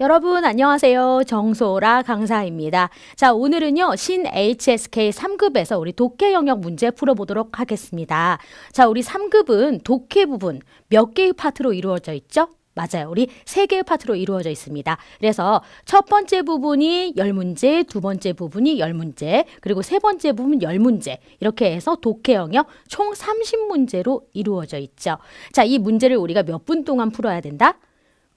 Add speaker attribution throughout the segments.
Speaker 1: 여러분 안녕하세요. 정소라 강사입니다. 자, 오늘은요. 신 HSK 3급에서 우리 독해 영역 문제 풀어 보도록 하겠습니다. 자, 우리 3급은 독해 부분 몇 개의 파트로 이루어져 있죠? 맞아요. 우리 세 개의 파트로 이루어져 있습니다. 그래서 첫 번째 부분이 열 문제, 두 번째 부분이 열 문제, 그리고 세 번째 부분 열 문제. 이렇게 해서 독해 영역 총 30문제로 이루어져 있죠. 자, 이 문제를 우리가 몇 분 동안 풀어야 된다?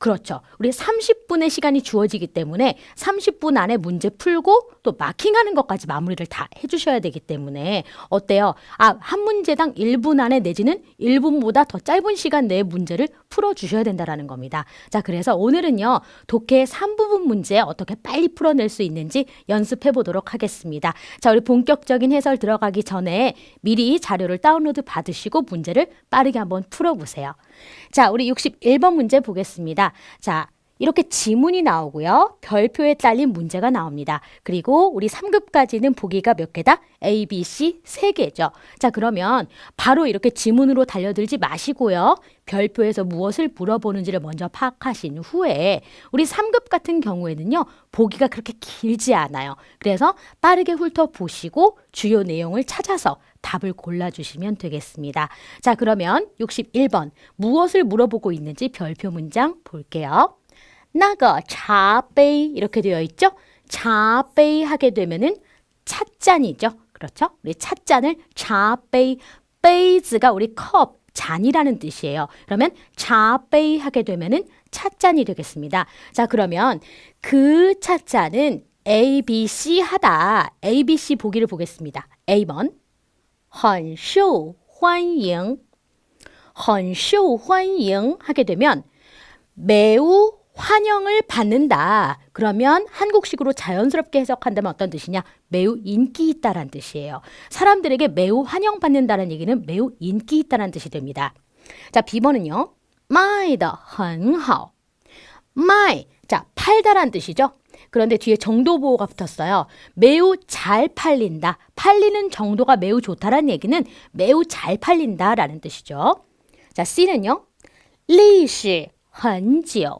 Speaker 1: 그렇죠. 우리 30분의 시간이 주어지기 때문에 30분 안에 문제 풀고 또 마킹하는 것까지 마무리를 다 해주셔야 되기 때문에 어때요? 아, 한 문제당 1분 안에 내지는 1분보다 더 짧은 시간 내에 문제를 풀어주셔야 된다라는 겁니다. 자, 그래서 오늘은요, 독해 3부분 문제 어떻게 빨리 풀어낼 수 있는지 연습해 보도록 하겠습니다. 자, 우리 본격적인 해설 들어가기 전에 미리 자료를 다운로드 받으시고 문제를 빠르게 한번 풀어보세요. 자, 우리 61번 문제 보겠습니다. 자, 이렇게 지문이 나오고요. 별표에 딸린 문제가 나옵니다. 그리고 우리 3급까지는 보기가 몇 개다? A, B, C 세 개죠. 자, 그러면 바로 이렇게 지문으로 달려들지 마시고요. 별표에서 무엇을 물어보는지를 먼저 파악하신 후에 우리 3급 같은 경우에는요. 보기가 그렇게 길지 않아요. 그래서 빠르게 훑어보시고 주요 내용을 찾아서 답을 골라주시면 되겠습니다. 자, 그러면 61번 무엇을 물어보고 있는지 별표 문장 볼게요. 那个茶杯 이렇게 되어 있죠?茶杯 하게 되면은 찻잔이죠. 그렇죠? 우리 찻잔을 茶杯 베이즈가 우리 컵 잔이라는 뜻이에요. 그러면 茶杯 하게 되면은 찻잔이 되겠습니다. 자, 그러면 그 찻잔은 A, B, C 하다. A, B, C 보기를 보겠습니다. A번 很受欢迎 很受欢迎 하게 되면 매우 환영을 받는다. 그러면 한국식으로 자연스럽게 해석한다면 어떤 뜻이냐? 매우 인기 있다란 뜻이에요. 사람들에게 매우 환영받는다는 얘기는 매우 인기 있다란 뜻이 됩니다. 자, 비번은요. 마이더 헌하오. 마이. 자, 팔다란 뜻이죠. 그런데 뒤에 정도 보호가 붙었어요. 매우 잘 팔린다. 팔리는 정도가 매우 좋다란 얘기는 매우 잘 팔린다라는 뜻이죠. 자, C는요. 리시 헌지요.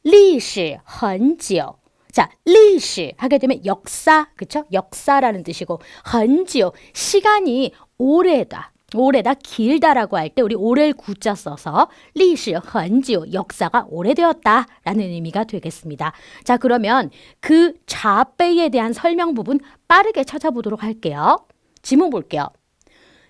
Speaker 1: 久.历史很久. 자, 历史 하게 되면 역사, 그쵸? 역사라는 뜻이고, 很久 시간이 오래다. 오래다, 길다라고 할 때 우리 오래를 구자 써서 历史很久 역사가 오래되었다라는 의미가 되겠습니다. 자, 그러면 그 자배에 대한 설명 부분 빠르게 찾아보도록 할게요. 지문 볼게요.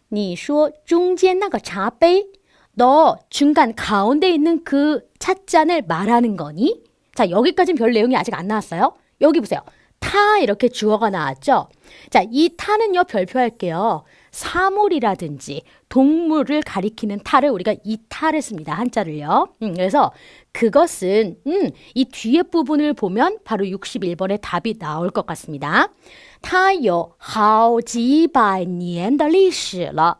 Speaker 1: 你说中间那个茶杯 너 중간 가운데 있는 그 찻잔을 말하는 거니? 자, 여기까지는 별 내용이 아직 안 나왔어요. 여기 보세요. 타 이렇게 주어가 나왔죠. 자, 이 타는요 별표할게요. 사물이라든지 동물을 가리키는 타를 우리가 이 타를 씁니다. 한자를요. 음, 그래서 그것은 음, 이 뒤에 부분을 보면 바로 61번의 답이 나올 것 같습니다. 타요 하오지바니엔더리시러.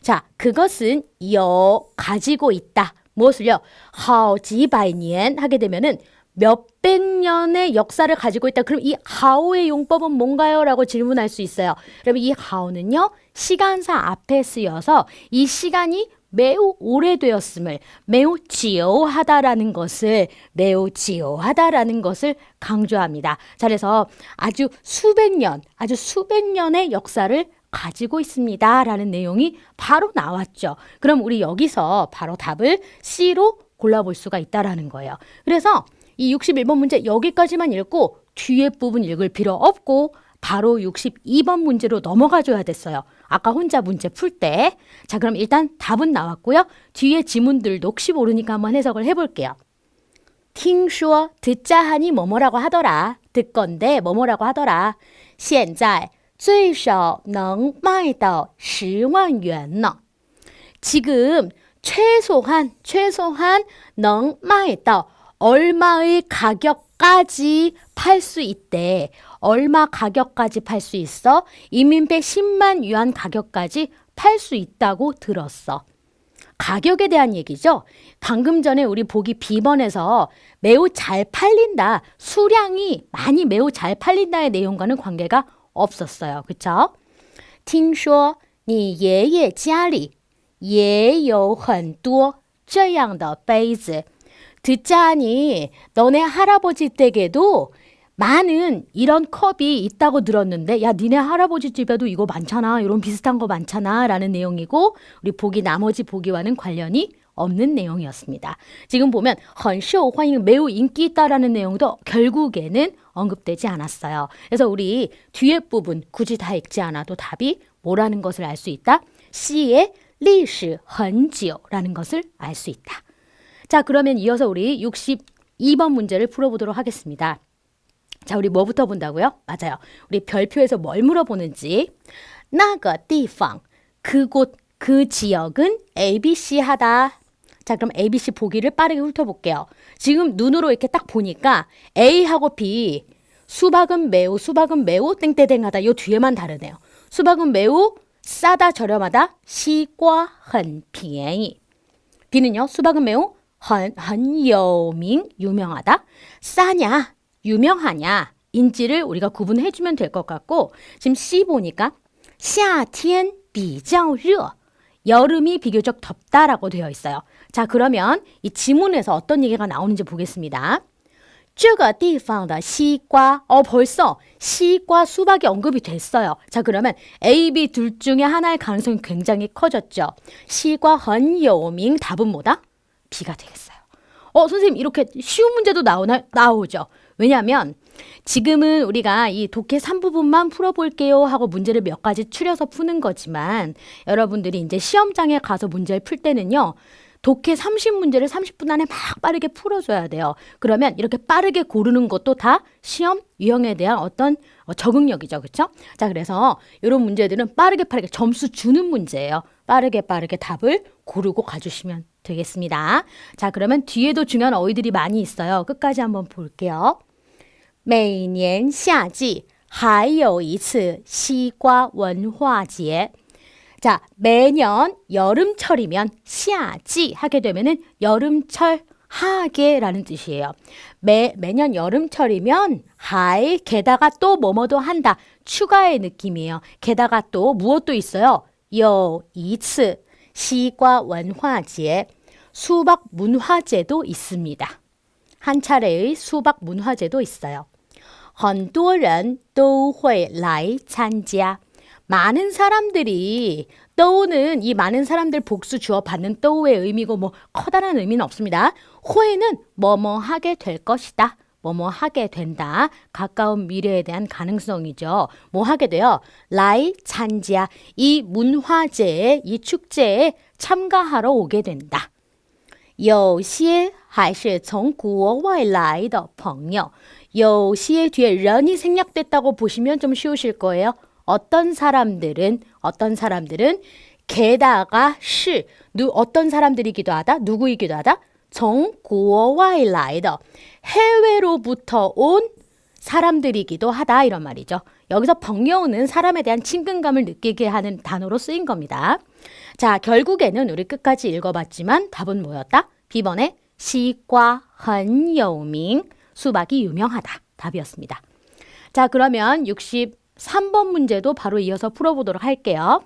Speaker 1: 자, 그것은 여 가지고 있다. 무엇을요? 하오지바이니엔 하게 되면은 몇백 년의 역사를 가지고 있다. 그럼 이 하오의 용법은 뭔가요? 라고 질문할 수 있어요. 그러면 이 하오는요, 시간사 앞에 쓰여서 이 시간이 매우 오래되었음을, 매우 지요하다라는 것을, 매우 지요하다라는 것을 강조합니다. 자, 그래서 아주 수백 년, 아주 수백 년의 역사를 가지고 있습니다. 라는 내용이 바로 나왔죠. 그럼 우리 여기서 바로 답을 C로 골라볼 수가 있다라는 거예요. 그래서 이 61번 문제 여기까지만 읽고 뒤에 부분 읽을 필요 없고 바로 62번 문제로 넘어가줘야 됐어요. 아까 혼자 문제 풀 때. 자, 그럼 일단 답은 나왔고요. 뒤에 지문들도 혹시 모르니까 한번 해석을 해볼게요. 팅슈어 듣자 하니 뭐뭐라고 하더라. 듣건데 뭐뭐라고 하더라. 现在最少能卖到十万元呢. 지금 최소한 최소한 能卖到 얼마의 가격까지 팔 수 있대. 얼마 가격까지 팔 수 있어? 이민배 10만 유한 가격까지 팔 수 있다고 들었어. 가격에 대한 얘기죠. 방금 전에 우리 보기 B번에서 매우 잘 팔린다. 수량이 많이 매우 잘 팔린다의 내용과는 관계가 없었어요. 그쵸? 听说你爷爷家里也有很多这样的杯子. 듣자니 너네 할아버지 댁에도 많은 이런 컵이 있다고 들었는데 야 니네 할아버지 집에도 이거 많잖아 이런 비슷한 거 많잖아 라는 내용이고 우리 보기 나머지 보기와는 관련이 없는 내용이었습니다. 지금 보면 很受欢迎 매우 인기 있다라는 내용도 결국에는 언급되지 않았어요. 그래서 우리 뒤에 부분 굳이 다 읽지 않아도 답이 뭐라는 것을 알 수 있다. C의 历史很久라는 것을 알 수 있다. 자, 그러면 이어서 우리 62번 문제를 풀어보도록 하겠습니다. 자, 우리 뭐부터 본다고요? 맞아요. 우리 별표에서 뭘 물어보는지. 那个地方, 그곳, 그 지역은 ABC 하다. 자, 그럼 ABC 보기를 빠르게 훑어볼게요. 지금 눈으로 이렇게 딱 보니까 A하고 B, 수박은 매우, 수박은 매우 땡땡땡하다. 요 뒤에만 다르네요. 수박은 매우 싸다, 저렴하다. 시과 很便宜. B는요, 수박은 매우 很,很有名, 유명하다. 싸냐, 유명하냐, 인지를 우리가 구분해주면 될 것 같고, 지금 C 보니까 夏天比较热. 여름이 비교적 덥다라고 되어 있어요. 자, 그러면 이 지문에서 어떤 얘기가 나오는지 보겠습니다. 这个地方的西瓜, 어, 벌써 시과 수박이 언급이 됐어요. 자, 그러면 A, B 둘 중에 하나의 가능성이 굉장히 커졌죠. 시과 很有名 답은 뭐다? B가 되겠어요. 어, 선생님 이렇게 쉬운 문제도 나오나 나오죠. 왜냐하면 지금은 우리가 이 독해 3부분만 풀어볼게요 하고 문제를 몇 가지 추려서 푸는 거지만 여러분들이 이제 시험장에 가서 문제를 풀 때는요. 독해 30문제를 30분 안에 막 빠르게 풀어줘야 돼요. 그러면 이렇게 빠르게 고르는 것도 다 시험 유형에 대한 어떤 어, 적응력이죠. 그렇죠? 자, 그래서 이런 문제들은 빠르게 빠르게 점수 주는 문제예요. 빠르게 빠르게 답을 고르고 가주시면 되겠습니다. 자, 그러면 뒤에도 중요한 어휘들이 많이 있어요. 끝까지 한번 볼게요. 每年夏季还有一次西瓜文化节. 자, 매년 여름철이면 夏季 하게 되면은 여름철 하게라는 뜻이에요. 매 매년 여름철이면 하이 게다가 또 뭐뭐도 한다. 추가의 느낌이에요. 게다가 또 무엇도 있어요. 有一次 시과 원화제 수박 문화제도 있습니다. 한 차례의 수박 문화제도 있어요. 很多人都会来参加. 많은 사람들이 떠오는 이 많은 사람들 복수 주어 받는 떠오의 의미고 뭐 커다란 의미는 없습니다. 호에는 뭐뭐 하게 될 것이다. 뭐뭐 하게 된다. 가까운 미래에 대한 가능성이죠. 뭐 하게 돼요? 라이 찬지야. 이 문화제에 이 축제에 참가하러 오게 된다. 有些还是从国外来的朋友.有些 뒤에 런이 생략됐다고 보시면 좀 쉬우실 거예요. 어떤 사람들은 어떤 사람들은 게다가 是 누 어떤 사람들이기도 하다. 누구이기도 하다. 从国外来的 해외로부터 온 사람들이기도 하다 이런 말이죠. 여기서 벙여우는 사람에 대한 친근감을 느끼게 하는 단어로 쓰인 겁니다. 자, 결국에는 우리 끝까지 읽어봤지만 답은 뭐였다? B번에 시과 很有名 수박이 유명하다. 답이었습니다. 자, 그러면 63번 문제도 바로 이어서 풀어보도록 할게요.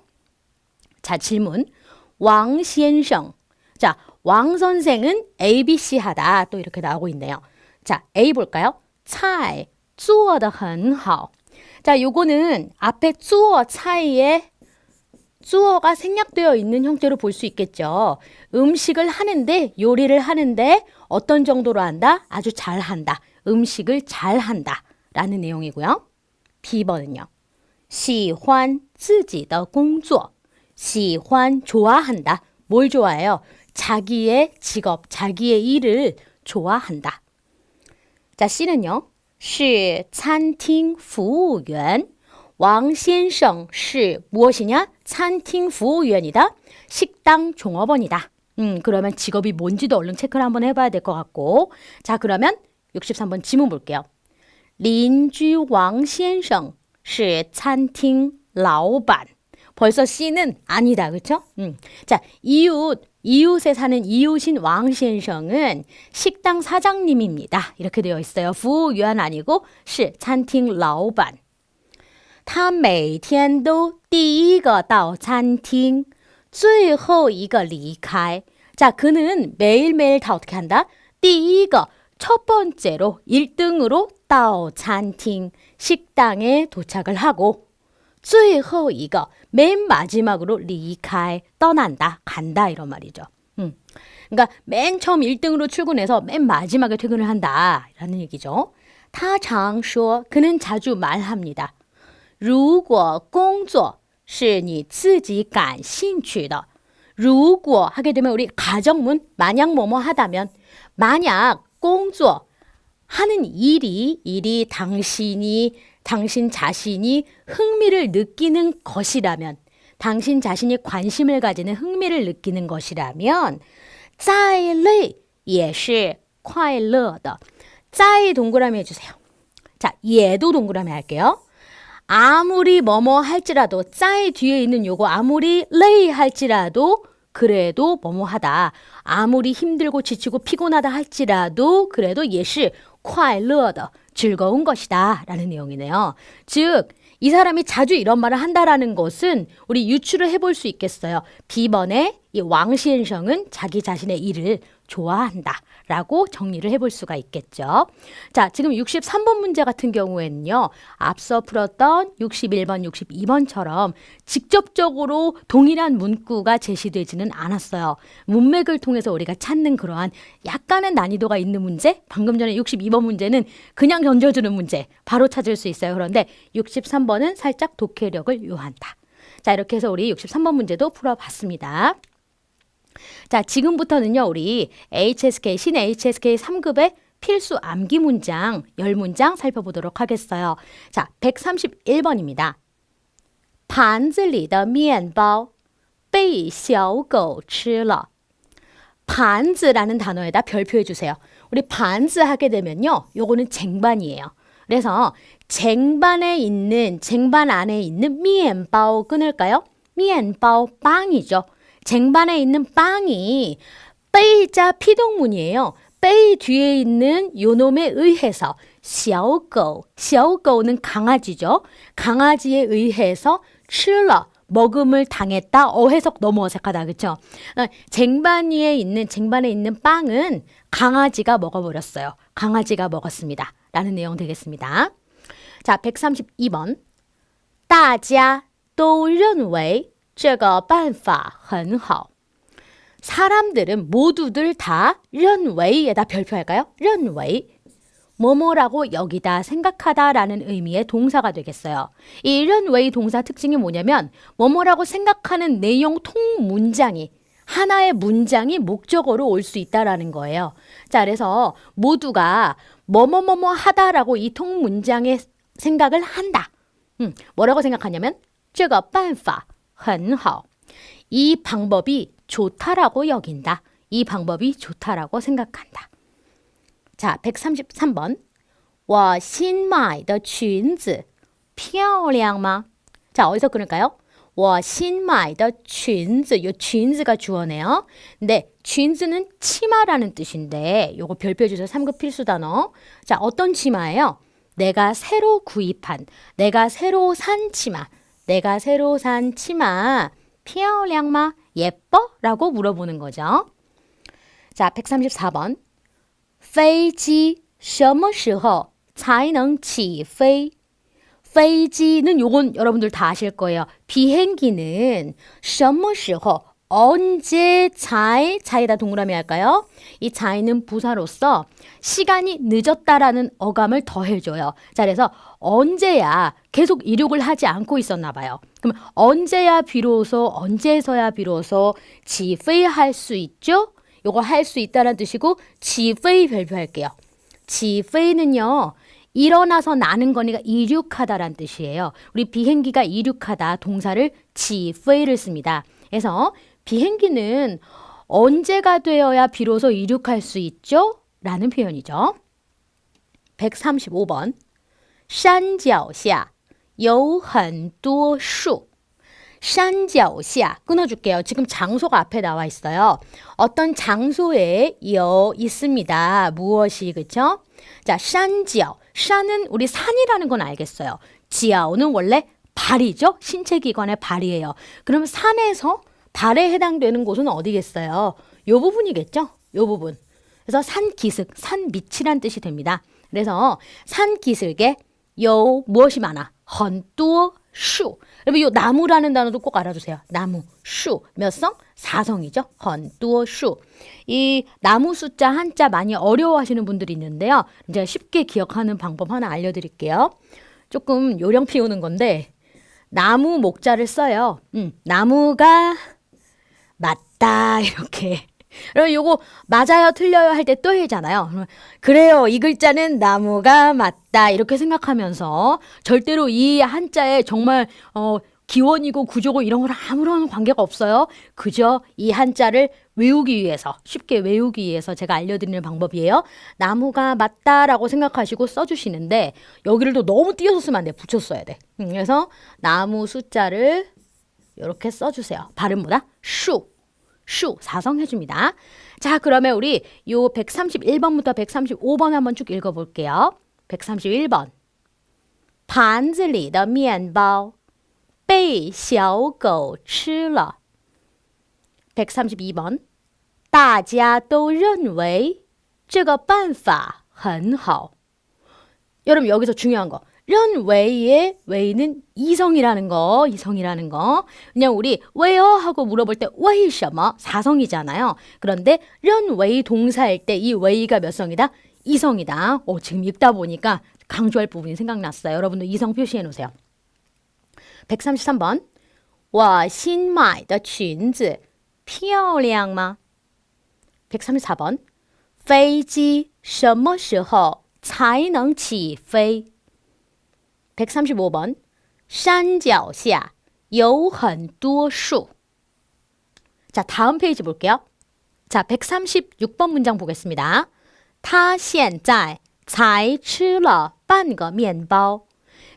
Speaker 1: 자, 질문. 왕先生. 자, 왕 선생은 ABC 하다. 또 이렇게 나오고 있네요. 자, A 볼까요? 菜做得很好. 자, 요거는 앞에 做 차이에 주어가 생략되어 있는 형태로 볼 수 있겠죠. 음식을 하는데, 요리를 하는데 어떤 정도로 한다? 아주 잘한다. 음식을 잘한다. 라는 내용이고요. B번은요. 喜欢自己的工作.喜欢 좋아한다. 뭘 좋아해요? 자기의 직업, 자기의 일을 좋아한다. 자, C는요. 是餐厅服务员.王先生是 무엇이냐?餐厅 服务员이다. 식당 종업원이다. 음, 그러면 직업이 뭔지도 얼른 체크를 한번 해봐야 될 것 같고. 자, 그러면 63번 지문 볼게요. 邻居 왕 先生是餐厅老板. 벌써 C는 아니다. 그렇죠? 음. 자, 이웃 이웃에 사는 이웃인 왕先生은 식당 사장님입니다. 이렇게 되어 있어요. 부 yuan 아니고 是餐厅老板.他每天都第一个到餐厅，最后一个离开. 자, 그는 매일매일 다 어떻게 한다? 第一个, 첫 번째로 1등으로 到餐厅 식당에 도착을 하고 最后一个, 맨 마지막으로 离开 떠난다 간다 이런 말이죠. 음. 그러니까 맨 처음 1등으로 출근해서 맨 마지막에 퇴근을 한다라는 얘기죠. 他常说 그는 자주 말합니다. 如果工作是你自己感兴趣的如果 하게 되면 우리 가정문 만약 뭐뭐 하다면 만약 工作 하는 일이 일이 당신이 당신 자신이 흥미를 느끼는 것이라면 당신 자신이 관심을 가지는 흥미를 느끼는 것이라면 再累也是快乐的. 在 동그라미 해주세요. 자, 얘도 동그라미 할게요. 아무리 뭐뭐 할지라도 在 뒤에 있는 요거 아무리 레이 할지라도 그래도 뭐뭐 하다. 아무리 힘들고 지치고 피곤하다 할지라도 그래도 예시 콰일러더 즐거운 것이다 라는 내용이네요. 즉, 이 사람이 자주 이런 말을 한다라는 것은 우리 유추를 해볼 수 있겠어요. 비번에 이 왕시엔성은 자기 자신의 일을 좋아한다 라고 정리를 해볼 수가 있겠죠. 자, 지금 63번 문제 같은 경우에는요. 앞서 풀었던 61번, 62번처럼 직접적으로 동일한 문구가 제시되지는 않았어요. 문맥을 통해서 우리가 찾는 그러한 약간의 난이도가 있는 문제, 방금 전에 62번 문제는 그냥 던져주는 문제, 바로 찾을 수 있어요. 그런데 63번은 살짝 독해력을 요한다. 자, 이렇게 해서 우리 63번 문제도 풀어봤습니다. 자, 지금부터는요, 우리 HSK, 신 HSK 3급의 필수 암기 문장 10문장 살펴보도록 하겠어요. 자, 131번입니다. 盘子里的面包被小狗吃了. 반즈라는 단어에다 별표해 주세요. 우리 반즈 하게 되면요. 요거는 쟁반이에요. 그래서 쟁반에 있는 쟁반 안에 있는 미엔바오 끊을까요? 미엔바오 빵이죠. 쟁반에 있는 빵이 빼이자 피동문이에요. 빼이 뒤에 있는 요놈에 의해서 小狗, 小狗는 강아지죠. 강아지에 의해서 吃了 먹음을 당했다. 어해석 너무 어색하다. 그렇죠? 쟁반 위에 있는 쟁반에 있는 빵은 강아지가 먹어버렸어요. 강아지가 먹었습니다. 라는 내용 되겠습니다. 자, 132번. 大家都认为 这个办法很好. 사람들은 모두들 다认为에다 별표할까요? 认为 뭐뭐라고 여기다 생각하다라는 의미의 동사가 되겠어요. 이 认为 동사 특징이 뭐냐면 뭐뭐라고 생각하는 내용 통 문장이 하나의 문장이 목적어로 올 수 있다라는 거예요. 자, 그래서 모두가 뭐뭐뭐뭐 하다라고 이 통 문장의 생각을 한다. 음, 뭐라고 생각하냐면 这个办法 很好. 이 방법이 좋다라고 여긴다. 이 방법이 좋다라고 생각한다. 자, 133번. 我新买的裙子漂亮吗? 자, 어디서 끊을까요? 我新买的裙子, 요裙子가 주어네요. 근데裙子는 치마라는 뜻인데 요거 별표 주세요. 3급 필수 단어. 자, 어떤 치마예요? 내가 새로 구입한, 내가 새로 산 치마. 내가 새로 산 치마. 漂亮吗? 예뻐? 라고 물어보는 거죠. 자, 134번. 飞机什么时候才能起飞?飞机는 요건 여러분들 다 아실 거예요. 비행기는 什么时候 언제 자이 자이다 동그라미 할까요? 이 자이는 부사로서 시간이 늦었다라는 어감을 더해줘요. 자, 그래서 언제야 계속 이륙을 하지 않고 있었나 봐요. 그럼 언제야 비로소 언제서야 비로소 지페이할 수 있죠? 요거 할 수 있다는 뜻이고 지페이 별표할게요. 지페이는요. 일어나서 나는 거니까 이륙하다란 뜻이에요. 우리 비행기가 이륙하다 동사를 지페이를 씁니다. 그래서 비행기는 언제가 되어야 비로소 이륙할 수 있죠? 라는 표현이죠. 135번. 山脚下有很多树. 산脚下 끊어줄게요. 지금 장소가 앞에 나와 있어요. 어떤 장소에 여 있습니다. 무엇이 그쵸? 자, 산脚 산은 우리 산이라는 건 알겠어요. 지아오는 원래 발이죠. 신체 기관의 발이에요. 그럼 산에서 달에 해당되는 곳은 어디겠어요? 요 부분이겠죠? 요 부분. 그래서 산기슭, 산밑이란 뜻이 됩니다. 그래서 산기슭에 요 무엇이 많아? 헌뚜어 슈. 여러분 요 나무라는 단어도 꼭 알아주세요. 나무 슈 몇 성? 사성이죠. 헌뚜어 슈. 이 나무 숫자 한자 많이 어려워하시는 분들이 있는데요. 이제 쉽게 기억하는 방법 하나 알려드릴게요. 조금 요령 피우는 건데 나무 목자를 써요. 음, 나무가 맞다 이렇게. 그럼 요거 맞아요 틀려요 할 때 또 해잖아요. 그래요 이 글자는 나무가 맞다 이렇게 생각하면서 절대로 이 한자에 정말 어 기원이고 구조고 이런 거랑 아무런 관계가 없어요. 그저 이 한자를 외우기 위해서 쉽게 외우기 위해서 제가 알려드리는 방법이에요. 나무가 맞다라고 생각하시고 써주시는데 여기를 또 너무 띄어서 쓰면 안 돼. 붙여 써야 돼. 음, 그래서 나무 숫자를 이렇게 써주세요. 발음보다 슈, 슈 사성해줍니다. 자, 그러면 우리 요 131번부터 135번 한번 쭉 읽어볼게요. 131번. 盘子里的面包被小狗吃了。132번. 大家都认为这个办法很好. 여러분 여기서 중요한 거. 认为의 왜는 이성이라는 거, 이성이라는 거. 그냥 우리 왜요 하고 물어볼 때 왜什么 사성이잖아요. 그런데 认为 동사일 때 이 왜가 몇 성이다? 이성이다. 오, 지금 읽다 보니까 강조할 부분이 생각났어요. 여러분도 이성 표시해 놓으세요. 133번. 我新买的裙子漂亮吗? 134번. 飞机什么时候才能起飞? 135번. 山脚下有很多树. 자, 다음 페이지 볼게요. 자, 136번 문장 보겠습니다. 他现在才吃了半个面包.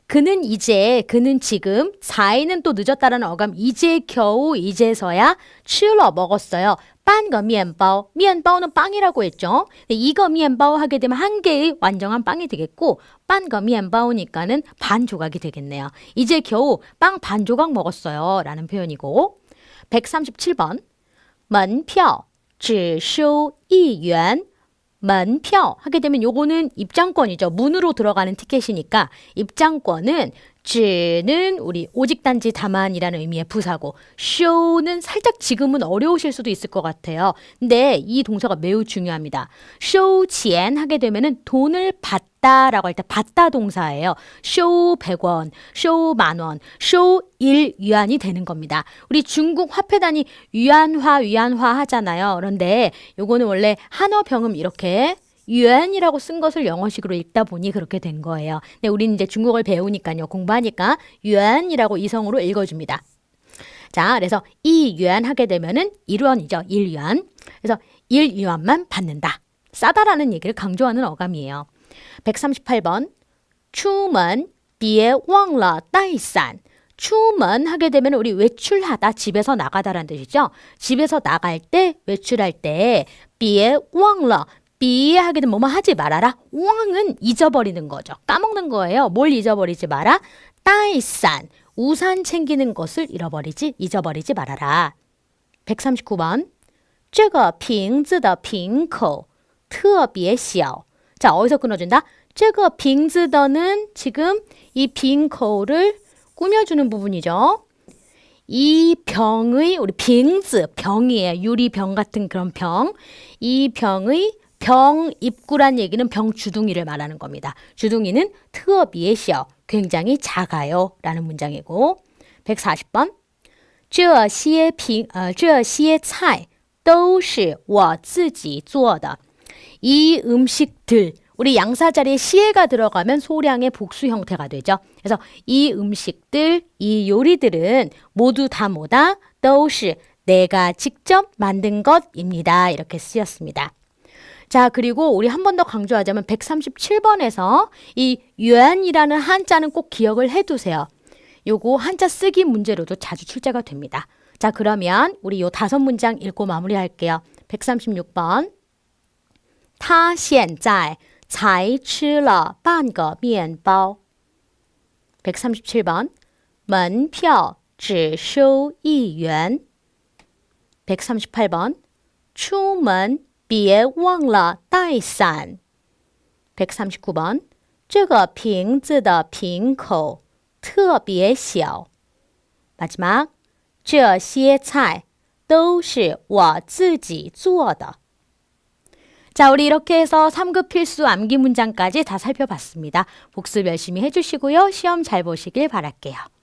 Speaker 1: 그는 이제, 그는 지금, 才는 또 늦었다라는 어감, 이제 겨우 이제서야 吃了 먹었어요. 半个面包, 面包는 빵이라고 했죠. 근데 이거 面包 하게 되면 한 개의 완전한 빵이 되겠고, 半个面包니까는 반 조각이 되겠네요. 이제 겨우 빵 반 조각 먹었어요. 라는 표현이고, 137번, 门票只收一元 门票 하게 되면 요거는 입장권이죠. 문으로 들어가는 티켓이니까 입장권은 只는 우리 오직 단지 다만이라는 의미의 부사고 show는 살짝 지금은 어려우실 수도 있을 것 같아요. 근데 이 동사가 매우 중요합니다. show 钱 하게 되면은 돈을 받다라고 할 때 받다 동사예요. show 100원, show 만원, show 1위안이 되는 겁니다. 우리 중국 화폐 단위 위안화 위안화 하잖아요. 그런데 요거는 원래 한어 병음 이렇게 유엔이라고 쓴 것을 영어식으로 읽다 보니 그렇게 된 거예요. 네, 근데 우리는 이제 중국어를 배우니까요. 공부하니까 유엔이라고 이성으로 읽어줍니다. 자, 그래서 이 유엔 하게 되면은 1원이죠. 1유안. 그래서 1유안만 받는다. 싸다라는 얘기를 강조하는 어감이에요. 138번. 추먼 비에 왕라 따이산. 추먼 하게 되면 우리 외출하다 집에서 나가다라는 뜻이죠. 집에서 나갈 때 외출할 때 비에 왕러 비 하게 되면 뭐뭐 하지 말아라. 왕은 잊어버리는 거죠. 까먹는 거예요. 뭘 잊어버리지 마라? 따이산 우산 챙기는 것을 잃어버리지 잊어버리지 말아라. 139번 这个瓶子的瓶口特别小. 자, 어디서 끊어준다? 这个瓶子的는 지금 이 瓶口를 꾸며주는 부분이죠. 이 병의 우리 빙즈 병이에요. 유리병 같은 그런 병. 이 병의 병 입구란 얘기는 병 주둥이를 말하는 겁니다. 주둥이는 트어비에시어 굉장히 작아요 라는 문장이고 140번 这些平呃这些菜都是我自己做的. 이 음식들 우리 양사 자리에 시에가 들어가면 소량의 복수 형태가 되죠. 그래서 이 음식들, 이 요리들은 모두 다 뭐다? 都是 내가 직접 만든 것입니다. 이렇게 쓰였습니다. 자, 그리고 우리 한 번 더 강조하자면 137번에서 이 유안이라는 한자는 꼭 기억을 해 두세요. 요거 한자 쓰기 문제로도 자주 출제가 됩니다. 자, 그러면 우리 요 다섯 문장 읽고 마무리할게요. 136번. 他现在才吃了半个面包. 137번. 门票只收一元. 138번. 出门 别忘了带伞。139번 这个瓶子的瓶口特别小。 마지막 这些菜都是我自己做的。 자, 우리 이렇게 해서 3급 필수 암기 문장까지 다 살펴봤습니다. 복습 열심히 해주시고요. 시험 잘 보시길 바랄게요.